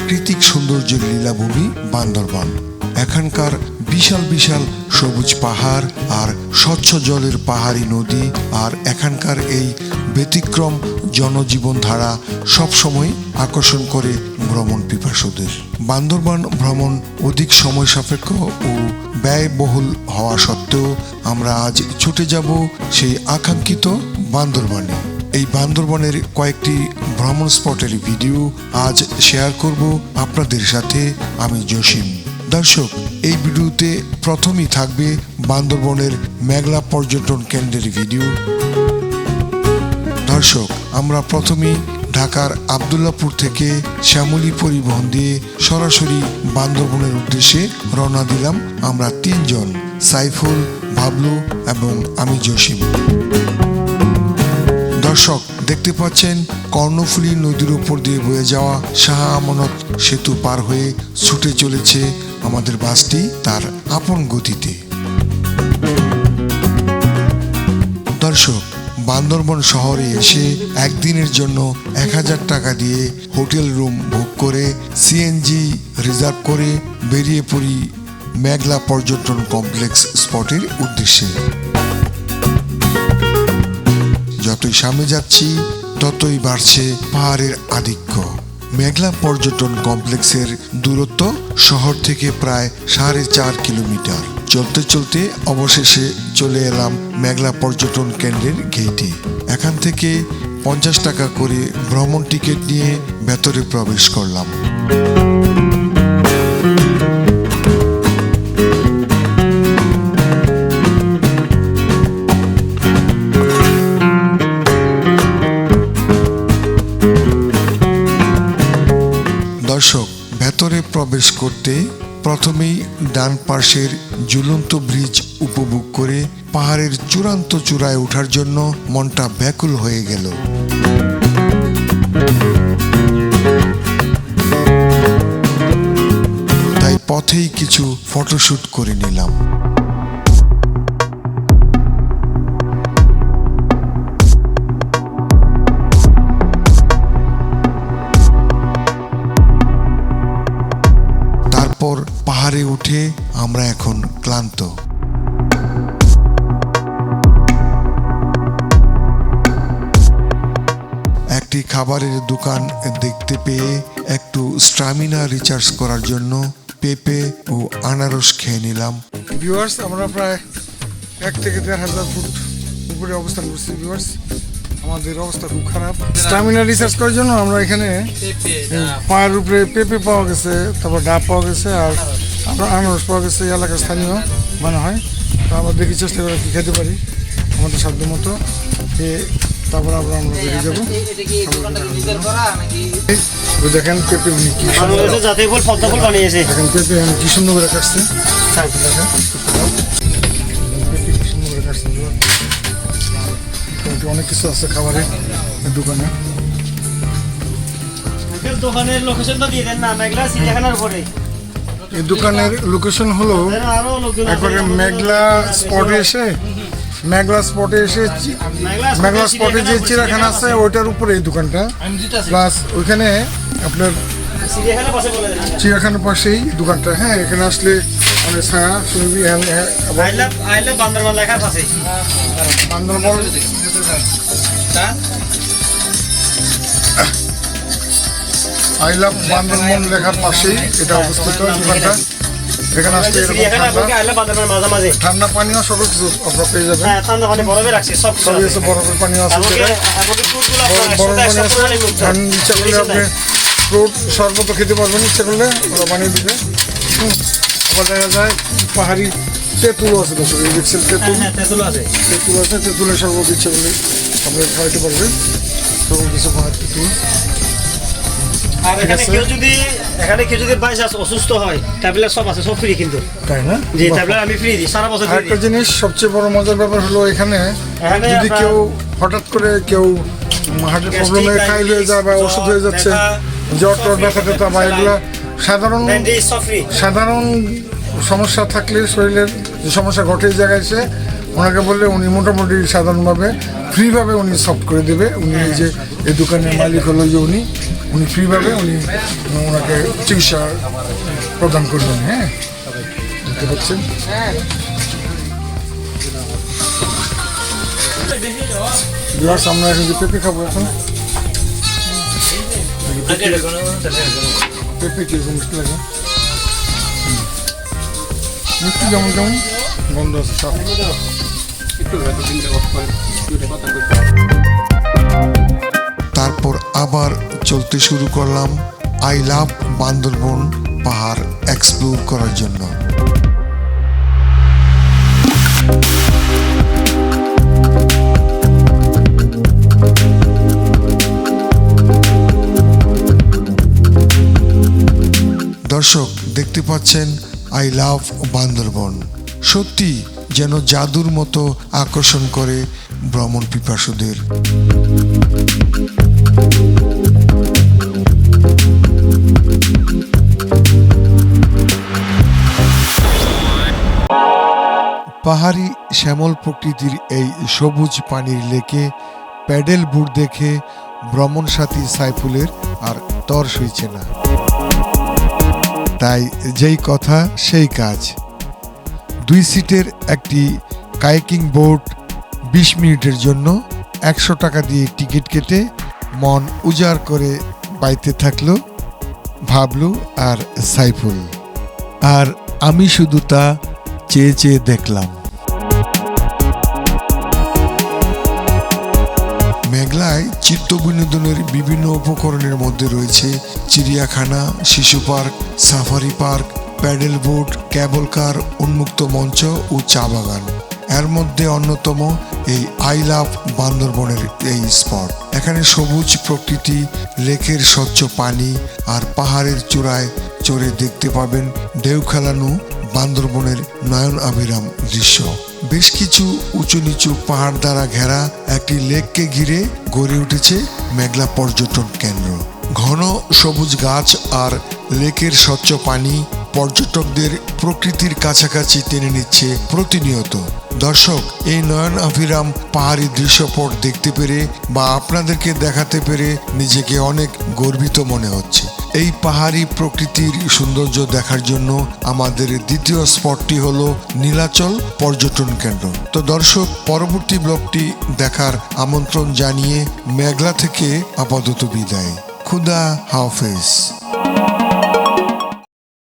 প্রাকৃতিক সৌন্দর্যের লীলাভূমি বান্দরবান। এখানকার বিশাল বিশাল সবুজ পাহাড় আর স্বচ্ছ জলের পাহাড়ি নদী আর এখানকার এই ব্যতিক্রম জনজীবন ধারা সবসময় আকর্ষণ করে ভ্রমণ পিপাসুদের। বান্দরবান ভ্রমণ অধিক সময় সাপেক্ষ ও ব্যয়বহুল হওয়া সত্ত্বেও আমরা আজ ছুটে যাব সেই আকাঙ্ক্ষিত বান্দরবানে। এই বান্দরবনের কয়েকটি ভ্রমণ স্পটের ভিডিও আজ শেয়ার করব আপনাদের সাথে আমি জসিম। দর্শক, এই ভিডিওতে প্রথমেই থাকবে বান্দরবনের মেঘলা পর্যটন কেন্দ্রের ভিডিও। দর্শক, আমরা প্রথমেই ঢাকার আবদুল্লাপুর থেকে শ্যামলী পরিবহন দিয়ে সরাসরি বান্দরবনের উদ্দেশ্যে রওনা দিলাম। আমরা তিনজন, সাইফুল, বাবলু এবং আমি জসিম। দর্শক, দেখতে পাচ্ছেন কর্ণফুলী নদীর উপর দিয়ে বয়ে যাওয়া শাহ আমানত সেতু পার হয়ে ছুটে চলেছে আমাদের বাসটি তার আপন গতিতে। দর্শক, বান্দরবন শহরে এসে একদিনের জন্য এক হাজার টাকা দিয়ে হোটেল রুম বুক করে সিএনজি রিজার্ভ করে বেরিয়ে পড়ি মেঘলা পর্যটন কমপ্লেক্স স্পটের উদ্দেশ্যে। যতই সামনে যাচ্ছি, ততই বাড়ছে পাহাড়ের আধিক্য। মেঘলা পর্যটন কমপ্লেক্সের দূরত্ব শহর থেকে প্রায় সাড়ে চার কিলোমিটার। চলতে চলতে অবশেষে চলে এলাম মেঘলা পর্যটন কেন্দ্রের গেটে। এখান থেকে পঞ্চাশ টাকা করে ভ্রমণ টিকিট নিয়ে ভেতরে প্রবেশ করলাম। প্রবেশ করতে প্রথমেই ডান পাশের ঝুলন্ত ব্রিজ উপভোগ করে পাহাড়ের চূড়ান্ত চূড়ায় ওঠার জন্য মনটা ব্যাকুল হয়ে গেল। তাই পথেই কিছু ফটোশ্যুট করে নিলাম। পাহাড়ে উঠে আমরা এখন ক্লান্ত। একটি খাবারের দোকান দেখতে পেয়ে একটু স্টামিনা রিচার্জ করার জন্য পেঁপে ও আনারস খেয়ে নিলাম। ভিউয়ার্স আমরা প্রায় এক থেকে দেড় হাজার ফুট উপরে অবস্থান করছি ভিউয়ার্স আমাদের অবস্থা খুব খারাপ। স্টামিনা রিসার্চ করার জন্য আমরা এখানে পায়ের উপরে পেঁপে পাওয়া গেছে তারপর ডাব পাওয়া গেছে আর আনারস পাওয়া গেছে এই এলাকার স্থানীয় মানে হয়। তো আমরা দেখি চেষ্টা করে কি খেতে পারি। আমাদের সাধ্য মতো খেয়ে তারপর আবার আমরা বেরিয়ে যাব। দেখেন পেঁপে উনি কি দেখেন পেঁপে উনি কি সুন্দর করে কাটছে। অনেক কিছু আছে খাবারের দোকানে। দোকানের লোকেশনটা দিয়ে দেন না মেঘলা চিড়িয়াখানার উপরে। এই দোকানের লোকেশন হলো। একবারে মেঘলা স্পটে এসে মেঘলা স্পটে এসে মেঘলা স্পটে যে চিড়াখানা আছে ওইটার উপরে এই দোকানটা। প্লাস ওইখানে আপনার চিড়িয়াখানা পাশে বলে দেন চিড়াখানার পাশেই দোকানটা। হ্যাঁ এখানে আসলে ছায়া শুনবি বান্দরবন আই লাভ বান্দরবন লেখার পাশেই এটা অবস্থিত দোকানটা। এখানে আসলে এরকম ঠান্ডা। পানীয় সব কিছু আপনারা পেয়ে যাবেন। হ্যাঁ সব সবই আছে। বরফের পানীয় আছে বরফ আপনার বরফ পানি আছে। ইচ্ছা করলে আপনি ফ্রুট শরবত খেতে পারবেন ইচ্ছা করলে ওরা বানিয়ে দিবে। হুম। আবার দেখা যায় পাহাড়ি তেঁতুলও আছে দর্শক এই দেখছেন তেঁতুল। তেঁতুল আছে। তেঁতুল আছে তেঁতুলের শরবত ইচ্ছা করলে আপনি খাওয়াইতে পারবেন। সকল কিছু পাহাড় তেঁতুল। আর এখানে কেউ যদি এখানে কেউ যদি বাই চান্স অসুস্থ হয় ট্যাবলেট সব আছে সব ফ্রি কিন্তু। তাই না? জি ট্যাবলেট আমি ফ্রি দিই সারা বছর আরেকটা জিনিস সবচেয়ে বড় মজার ব্যাপার হলো এখানে যদি কেউ হঠাৎ করে কেউ হার্টের প্রবলেমে খাই হয়ে যায় বা ওষুধ হয়ে যাচ্ছে জ্বর টর ব্যথা ট্যাথা বা এগুলা সাধারণ সাধারণ সমস্যা থাকলে শরীরের যে সমস্যা ঘটে জায়গায় ওনাকে বললে উনি মোটামুটি সাধারণভাবে ফ্রিভাবে উনি সফট করে দেবে। উনি এই যে এই দোকানের মালিক হলো যে উনি উনি ফ্রিভাবে উনি ওনাকে চিকিৎসা প্রদান করবেন হ্যাঁ? দেখতে পাচ্ছেন? আমরা এখন যে পেঁপে খাব এখন। পেঁপে কীরকম মিষ্টি লাগে? মিষ্টি যেমন কেমন? গন্ধ আছে সব তারপর আবার চলতে শুরু করলাম আই লাভ বান্দরবন পাহাড় এক্সপ্লোর করার জন্য। দর্শক, দেখতে পাচ্ছেন আই লাভ বান্দরবন। সত্যি যেন জাদুর মতো আকর্ষণ করে ভ্রমণ পিপাসুদের। পাহাড়ি শ্যামল প্রকৃতির এই সবুজ পানির লেকে প্যাডেল বুট দেখে ভ্রমণ সাথী সাইফুলের আর তর সইছে না। তাই যেই কথা, সেই কাজ। দুই সিটের একটি কাইকিং বোট বিশ মিনিটের জন্য একশো টাকা দিয়ে টিকিট কেটে মন উজাড় করে বাইতে থাকল ভাবলু আর সাইফুল। আর আমি শুধু তা চেয়ে চেয়ে দেখলাম। মেঘলায় চিত্ত বিনোদনের বিভিন্ন উপকরণের মধ্যে রয়েছে চিড়িয়াখানা, শিশু park, safari park paddle boat, cable car, উন্মুক্ত মঞ্চ ও চা বাগান। এর মধ্যে অন্যতম এই আই লাভ বান্দরবনের এই স্পট। এখানে সবুজ প্রকৃতি, লেকের স্বচ্ছ পানি আর পাহাড়ের চূড়ায় চড়ে দেখতে পাবেন ঢেউ খেলানো বান্দরবনের নয়ন আবিরাম দৃশ্য। বেশ কিছু উঁচু নিচু পাহাড় দ্বারা ঘেরা একটি লেককে ঘিরে গড়ে উঠেছে মেঘলা পর্যটন কেন্দ্র। ঘন সবুজ গাছ আর লেকের স্বচ্ছ পানি পর্যটকদের প্রকৃতির কাছাকাছি টেনে নিচ্ছে প্রতিনিয়ত। দর্শক, এই নয়ন আভিরাম পাহাড়ি দৃশ্যপট দেখতে পেরে বা আপনাদেরকে দেখাতে পেরে নিজেকে অনেক গর্বিত মনে হচ্ছে। এই পাহাড়ি প্রকৃতির সৌন্দর্য দেখার জন্য আমাদের দ্বিতীয় স্পটটি হল নীলাচল পর্যটন কেন্দ্র। তো দর্শক, পরবর্তী ব্লগটি দেখার আমন্ত্রণ জানিয়ে মেঘলা থেকে আপাতত বিদায়। খুদা হাফেজ।